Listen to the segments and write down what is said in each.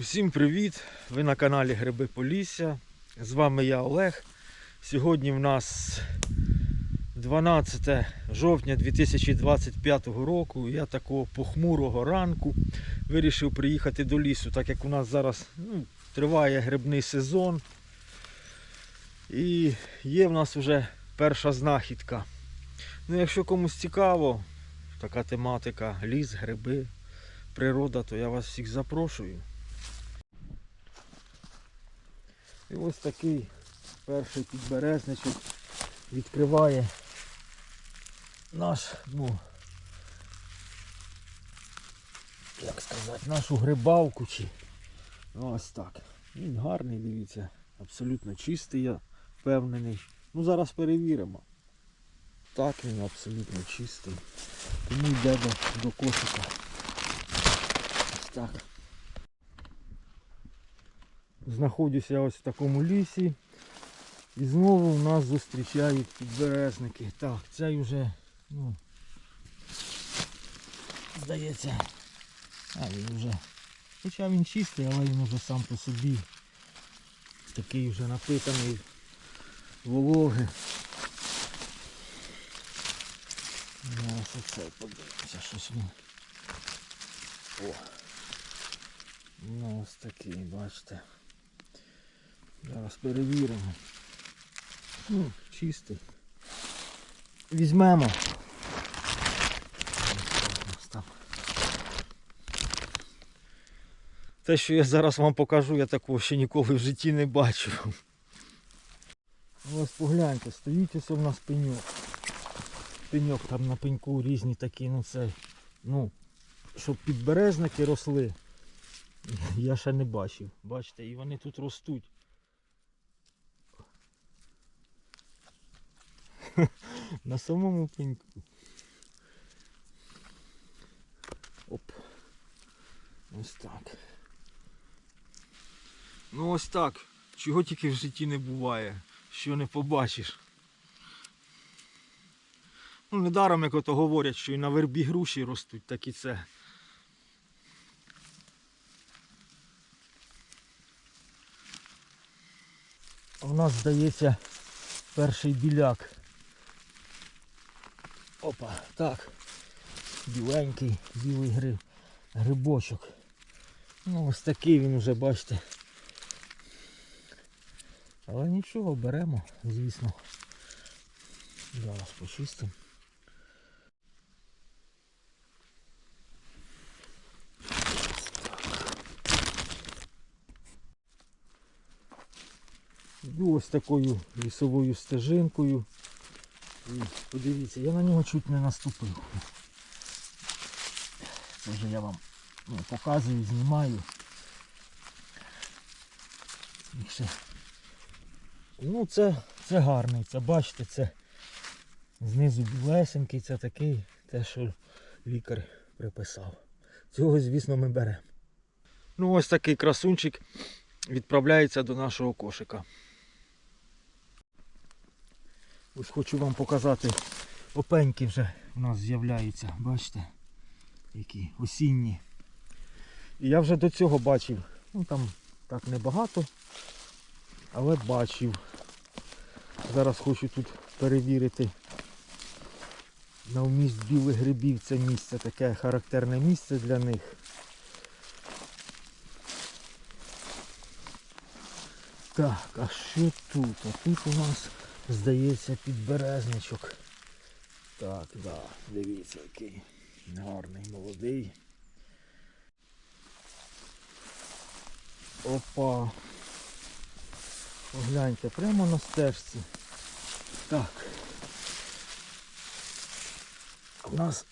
Усім привіт! Ви на каналі Гриби Полісся. З вами я Олег. Сьогодні в нас 12 жовтня 2025 року. Я такого похмурого ранку вирішив приїхати до лісу, так як у нас зараз ну, триває грибний сезон. І є в нас вже перша знахідка. Ну, якщо комусь цікаво, така тематика, ліс, гриби, природа, то я вас всіх запрошую. І ось такий перший підберезничок відкриває наш, ну, як сказати, нашу грибалку чи ось так. Він гарний, дивіться, абсолютно чистий, я впевнений. Ну зараз перевіримо. Так він абсолютно чистий. Тому йде до, до кошика. Ось так. Знаходжуся ось в такому лісі. І знову у нас зустрічають підберезники. Так, цей вже, ну, здається, а він вже, хоча він чистий, але він вже сам по собі такий вже напитаний вологи. Ось оце подивимося, щось він. О. Ну ось такий, бачите. Зараз перевіримо. Ну, чистий. Візьмемо. Те, що я зараз вам покажу, я такого ще ніколи в житті не бачив. Ось погляньте, стоїть ось у нас пеньок. Пеньок там на пеньку різні такі, ну це, ну, щоб підберезники росли, я ще не бачив. Бачите, і вони тут ростуть. На самому пеньку. Оп. Ось так. Ну ось так. Чого тільки в житті не буває, що не побачиш. Ну, недаром, як ото говорять, що і на вербі груші ростуть, так і це. У нас здається перший біляк. Опа, так. Біленький, білий гриб, грибочок. Ну ось такий він вже, бачите. Але нічого, беремо, звісно. Зараз почистимо. Ось такою лісовою стежинкою. Подивіться, я на нього чуть не наступив. Це вже я вам ну, показую, знімаю. І ще. Ну це, це гарний, це бачите, це знизу білесенький, це такий, те, що лікар приписав. Цього, звісно, ми беремо. Ну ось такий красунчик відправляється до нашого кошика. Ось хочу вам показати опеньки вже у нас з'являються, бачите, які осінні. І я вже до цього бачив, ну там так небагато, але бачив. Зараз хочу тут перевірити на вміст білих грибів це місце, таке характерне місце для них. Так, а що тут? А тут у нас здається підберезничок. Так, да, дивіться який гарний, молодий. Опа. Погляньте, прямо на стежці. Так. У нас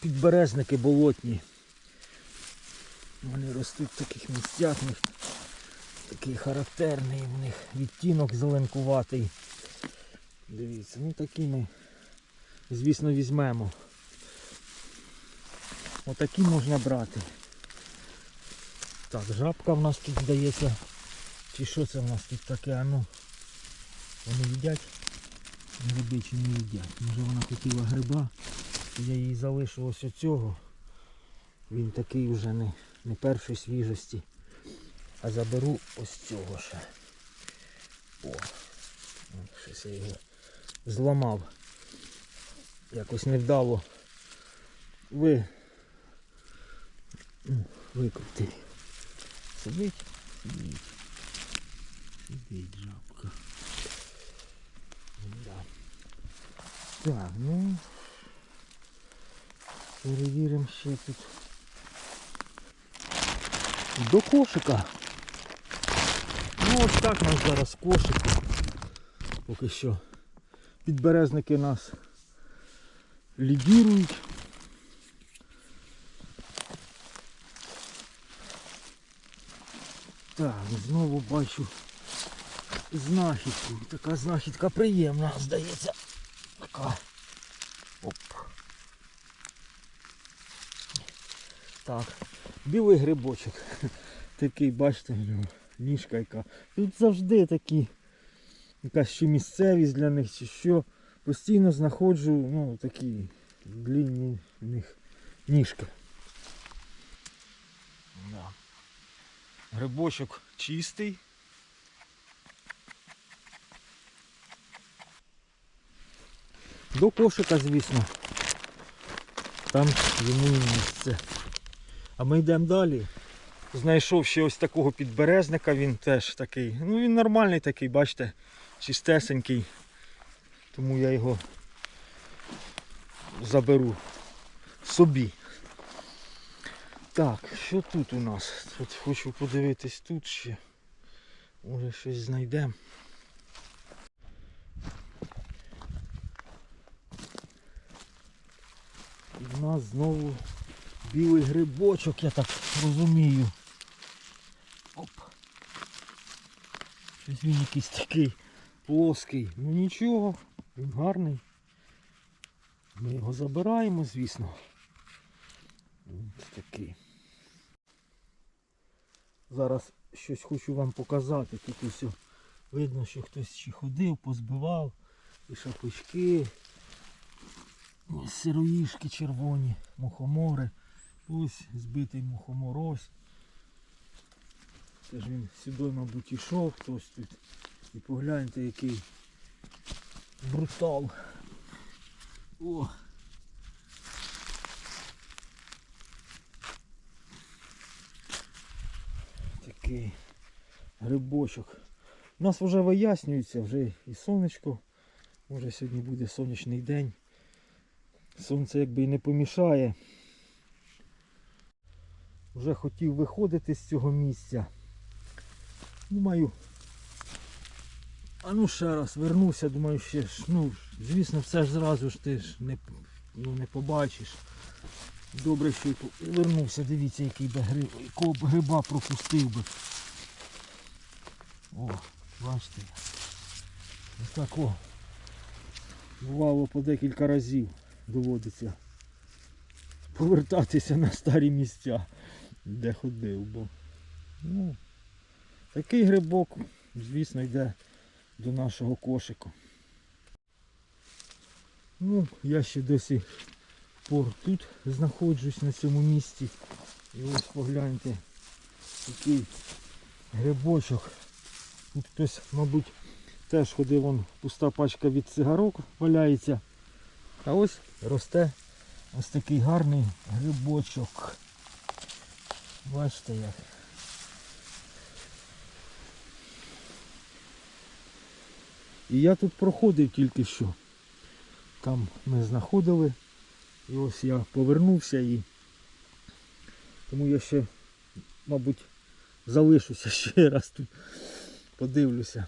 підберезники болотні. Вони ростуть в таких місцях. Такий характерний в них відтінок зеленкуватий. Дивіться, ну такі ми, звісно, візьмемо. Отакі можна брати. Так, жабка в нас тут здається. Чи що це в нас тут таке? А ну. Вони їдять? Гриби чи не їдять. Може вона хотіла гриба. Я її залишу ось оцього. Він такий вже не, не першої свіжості. А заберу ось цього ще. О, щось я його зламав. Якось невдало ви ну, викрутив. Сидить? Сидить. Сидить жабка. Да. Так, ну перевіримо ще тут. До кошика. Ну ось так нас зараз кошик. Поки що підберезники нас лідірують. Так, знову бачу знахідку. Така знахідка приємна, здається. Така. Оп. Так, білий грибочок. Такий, бачите, в нього ніжка яка. Тут завжди такі якась ще місцевість для них чи що. Постійно знаходжу, ну, такі длинні в них ніжки. Да. Грибочок чистий. До кошика, звісно. Там йому місце. А ми йдемо далі. Знайшов ще ось такого підберезника, він теж такий. Ну він нормальний такий, бачите, чистесенький. Тому я його заберу собі. Так, що тут у нас? Тут хочу подивитись тут ще. Може щось знайдемо. В нас знову білий грибочок, я так розумію. Оп. Щось він якийсь такий плоский. Ну нічого, він гарний. Ми його забираємо, звісно. Ось такий. Зараз щось хочу вам показати. Тут ось видно, що хтось ще ходив, позбивав. І шапочки. Ось сироїшки червоні, мухомори. Ось збитий мухомор ось. Це ж він сюди, мабуть, ішов хтось тут. І погляньте який брутал. О! Такий грибочок. У нас вже вияснюється, вже і сонечко. Може сьогодні буде сонячний день. Сонце якби і не помішає. Вже хотів виходити з цього місця. Думаю. А ну ще раз вернуся, думаю, ще ж, ну, звісно, все ж зразу ж ти ж не, ну, не побачиш. Добре, що по- вернувся, дивіться, який би гриб, якого б гриба пропустив би. О, бачите. Ось так о. Бувало по декілька разів доводиться повертатися на старі місця, де ходив, бо ну, такий грибок, звісно, йде до нашого кошику. Ну, я ще досі пор тут знаходжусь на цьому місці. І ось погляньте, який грибочок. Тут хтось, мабуть, теж ходив, вон пуста пачка від цигарок валяється. А ось росте ось такий гарний грибочок. Бачите як. І я тут проходив тільки що. Там ми знаходили. І ось я повернувся і тому я ще, мабуть, залишуся ще раз тут. Подивлюся.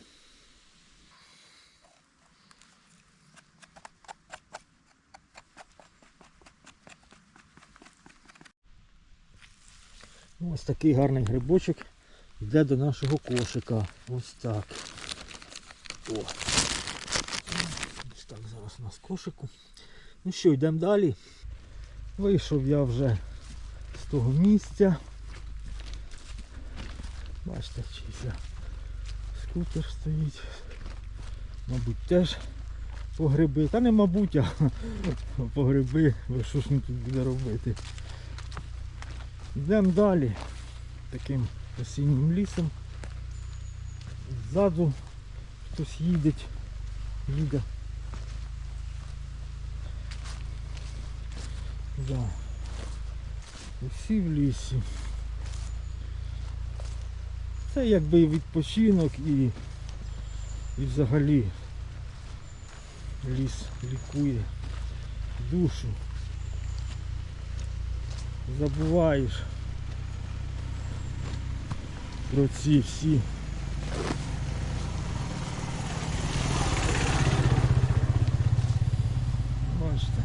Ось такий гарний грибочок йде до нашого кошика. Ось так. О. Так зараз у нас кошику. Ну що, йдемо далі. Вийшов я вже з того місця. Бачите, чийся скутер стоїть. Мабуть, теж по гриби. Та не мабуть, а по гриби. Бо що ж він тут буде робити? Йдемо далі. таким осіннім лісом. Ззаду хтось їде, їде. Да. Усі в лісі. Це якби і відпочинок і, і взагалі ліс лікує душу. Забуваєш про ці всі бачите.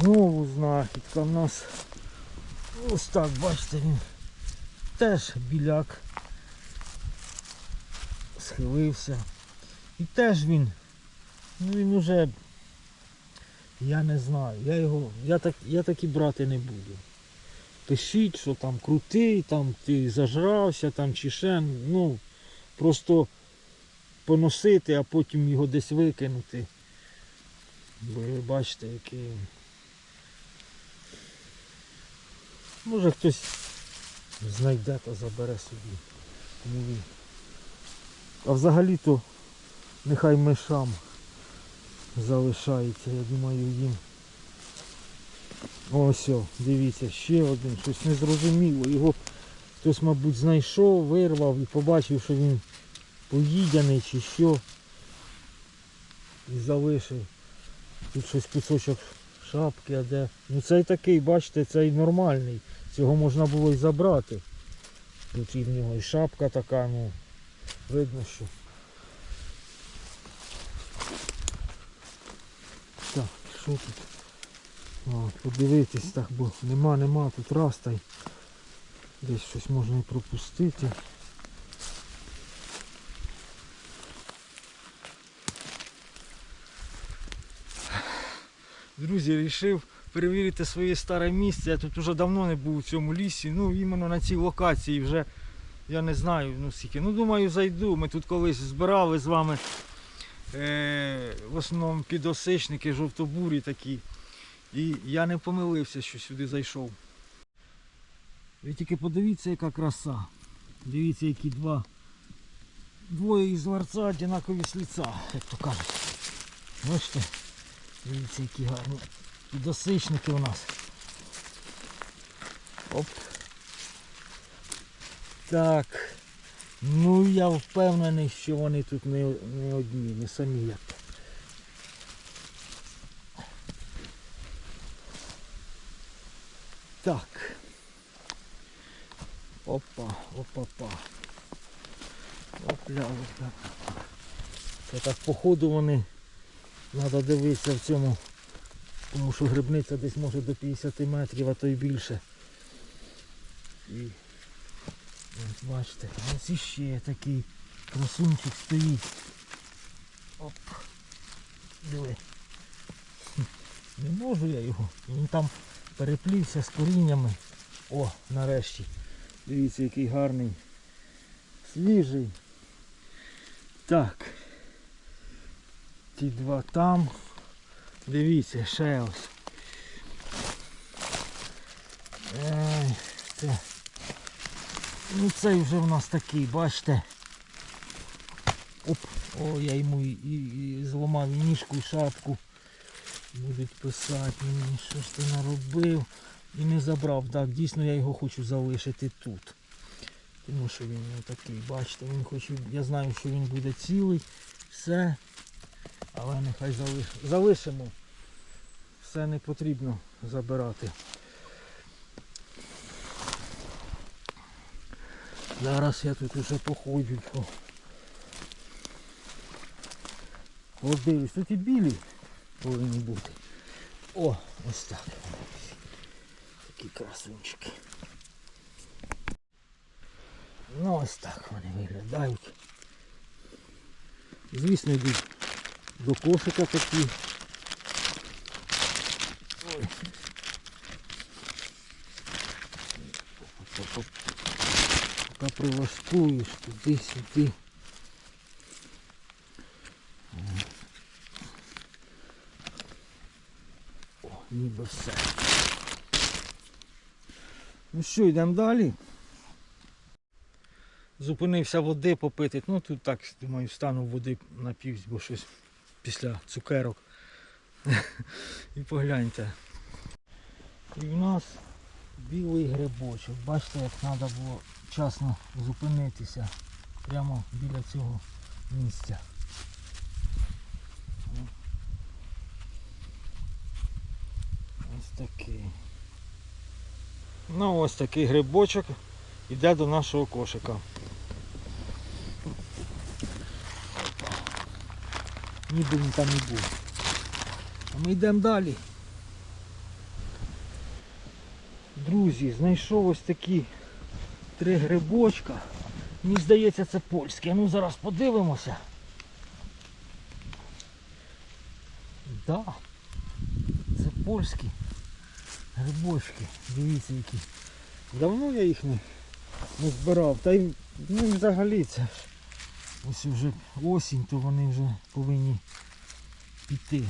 Знову знахідка в нас ось так, бачите, він теж біляк схилився. І теж він, ну він уже, я не знаю, я його, я так, я так і брати не буду. Пишіть, що там крутий, там ти зажрався, там чи ще, ну, просто поносити, а потім його десь викинути. Бо ви бачите, який. Може хтось знайде та забере собі. Тому він. А взагалі-то нехай мишам залишається, я думаю, їм. Ось, дивіться, ще один, щось незрозуміло. Його хтось, мабуть, знайшов, вирвав і побачив, що він поїдяний чи що. І залишив. Тут щось кусочок шапки, а де. Ну цей такий, бачите, цей нормальний. Цього можна було і забрати. Тут і в нього і шапка така, ну видно, що. Так, що тут? А, подивитись так, бо нема, нема, тут раз та й десь щось можна і пропустити. Друзі, вирішив перевірити своє старе місце. Я тут вже давно не був у цьому лісі. Ну, іменно на цій локації вже я не знаю, ну скільки. Ну думаю, зайду. Ми тут колись збирали з вами е, в основному підосичники, жовтобурі такі. І я не помилився, що сюди зайшов. Ви тільки подивіться, яка краса. Дивіться, які два. Двоє із ларца однакові лица, як то кажуть. Бачите? Дивіться, які гарні підосичники у нас. Оп. Так. Ну я впевнений, що вони тут не, не одні, не самі як. Так. Опа, опа-па. Опля, опля. Це так походу вони Треба дивитися в цьому, тому що грибниця десь може до 50 метрів, а то й більше. І ось бачите, ось іще такий красунчик стоїть. Оп. Диви. Не можу я його. Він там переплівся з коріннями. О, нарешті. Дивіться, який гарний. Свіжий. Так. Ті два там. Дивіться, ще ось. Ей, це. Ну цей вже в нас такий, бачите. Оп, о, я йому і, і, і зламав ніжку, і шапку. Будуть писати мені, що ж ти наробив. І не забрав. Так, дійсно я його хочу залишити тут. Тому що він такий, бачите, він хоче, я знаю, що він буде цілий. Все. Але нехай залиш... залишимо. Все не потрібно забирати. Зараз я тут уже походжу. По... Подивись, тут і білі повинні бути. О, ось так. Такі красунчики. Ну ось так вони виглядають. Звісно, йдуть до кошика такі. Ой. Поки прилаштуєш туди-сюди. О. ніби все. Ну що, йдемо далі. Зупинився води попити. Ну тут так, думаю, стану води напівсь, бо щось після цукерок. І погляньте. І в нас білий грибочок. Бачите, як треба було вчасно зупинитися прямо біля цього місця. Ось такий. Ну ось такий грибочок йде до нашого кошика. Ніби він там і був. А ми йдемо далі. Друзі, знайшов ось такі три грибочка. Мені здається, це польські. А ну зараз подивимося. Да. Це польські грибочки. Дивіться які. Давно я їх не, не збирав. Та й ну, взагалі це ось вже осінь, то вони вже повинні піти.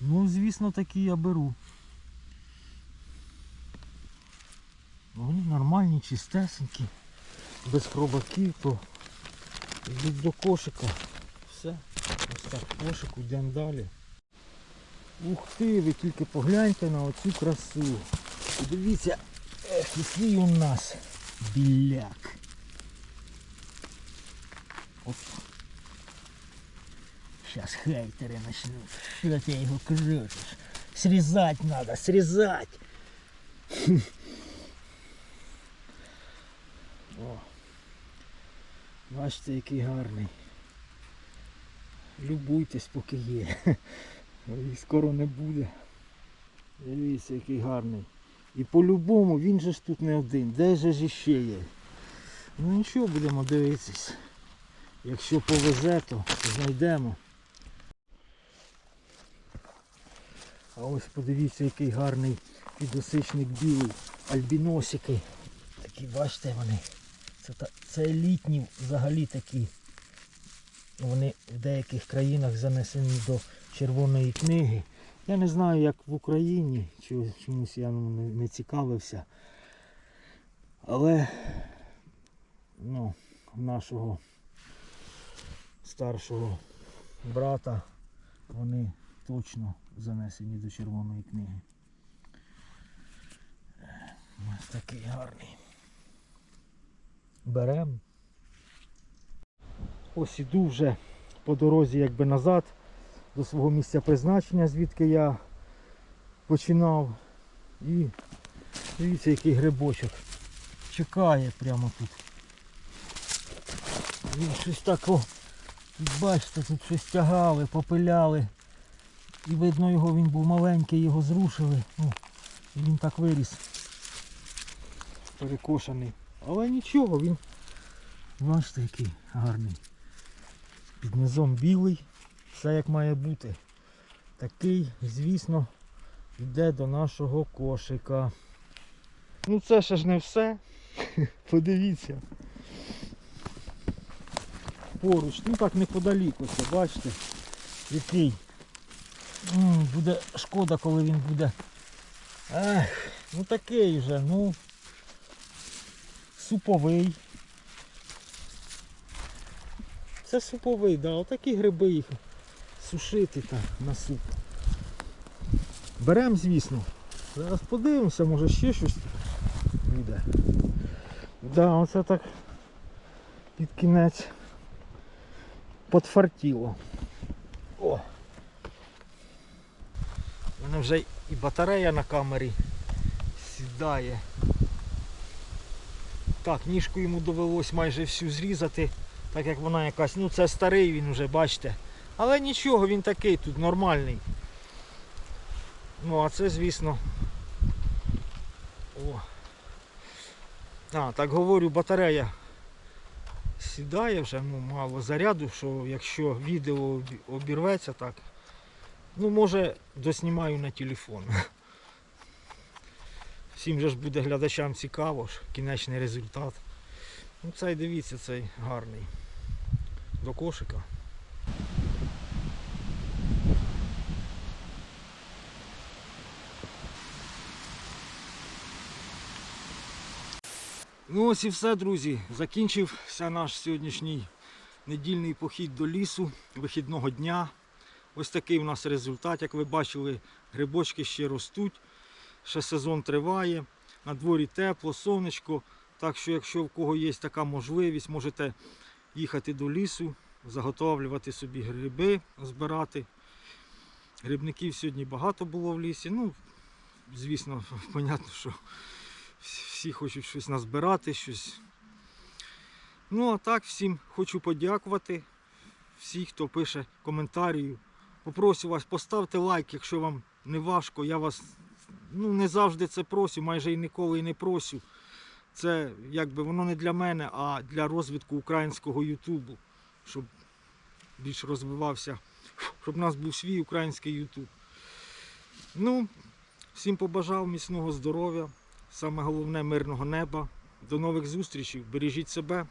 Ну, звісно, такі я беру. Вони нормальні, чистесенькі, без хробаків, то йдуть до кошика. Все. Ось так кошик, йдемо далі. Ух ти, ви тільки погляньте на оцю красу. Дивіться, ех, який у нас біляк. Оп. Сейчас хейтеры начнут. Что ты его крутишь? Срезать надо, срезать. О. Бачите, який гарний. Любуйтесь, поки є. І скоро не буде. Дивіться, який гарний. І по-любому він же ж тут не один. Де же ж іще є? Ну нічого, будемо дивитись. Якщо повезе, то знайдемо. А ось подивіться, який гарний підосичник білий. Альбіносики. Такі, бачите вони. Це, це елітні взагалі такі. Вони в деяких країнах занесені до червоної книги. Я не знаю, як в Україні, чомусь я ну, не, цікавився. Але ну, нашого старшого брата вони точно занесені до червоної книги. Ось такий гарний. Берем. Ось іду вже по дорозі якби назад до свого місця призначення, звідки я починав. І дивіться, який грибочок. Чекає прямо тут. Він щось так, о, тут бачите, тут щось тягали, попиляли. І видно його, він був маленький, його зрушили. Ну, і він так виріс. Перекошений. Але нічого, він бачите, який гарний. Під низом білий, все як має бути. Такий, звісно, йде до нашого кошика. Ну це ще ж не все. Подивіться. Поруч, ну так неподалік ось, бачите, який. Буде шкода, коли він буде. Ех, ну такий вже, ну суповий. Це суповий, да, отакі гриби їх сушити так на суп. Беремо, звісно. Зараз подивимося, може ще щось буде. Да, оце так під кінець подфартіло. О! Мене вже і батарея на камері сідає. Так, ніжку йому довелось майже всю зрізати, так як вона якась, ну це старий він вже, бачите. Але нічого, він такий тут нормальний. Ну а це звісно. О. А, так говорю, батарея сідає вже, ну мало заряду, що якщо відео обірветься так, ну може доснімаю на телефон. Всім же ж буде глядачам цікаво кінечний результат. Ну цей дивіться, цей гарний. До кошика. Ну ось і все, друзі. Закінчився наш сьогоднішній недільний похід до лісу вихідного дня. Ось такий у нас результат. Як ви бачили, грибочки ще ростуть, ще сезон триває. На дворі тепло, сонечко. Так що, якщо в кого є така можливість, можете їхати до лісу, заготовлювати собі гриби, збирати. Грибників сьогодні багато було в лісі. Ну, звісно, понятно, що всі хочуть щось назбирати, щось. Ну, а так, всім хочу подякувати. Всі, хто пише коментарі. Попрошу вас, поставте лайк, якщо вам не важко. Я вас ну, не завжди це просю, майже і ніколи і не просю. Це якби воно не для мене, а для розвитку українського Ютубу, щоб більш розвивався, щоб у нас був свій український Ютуб. Ну, всім побажав міцного здоров'я, саме головне мирного неба. До нових зустрічей. Бережіть себе.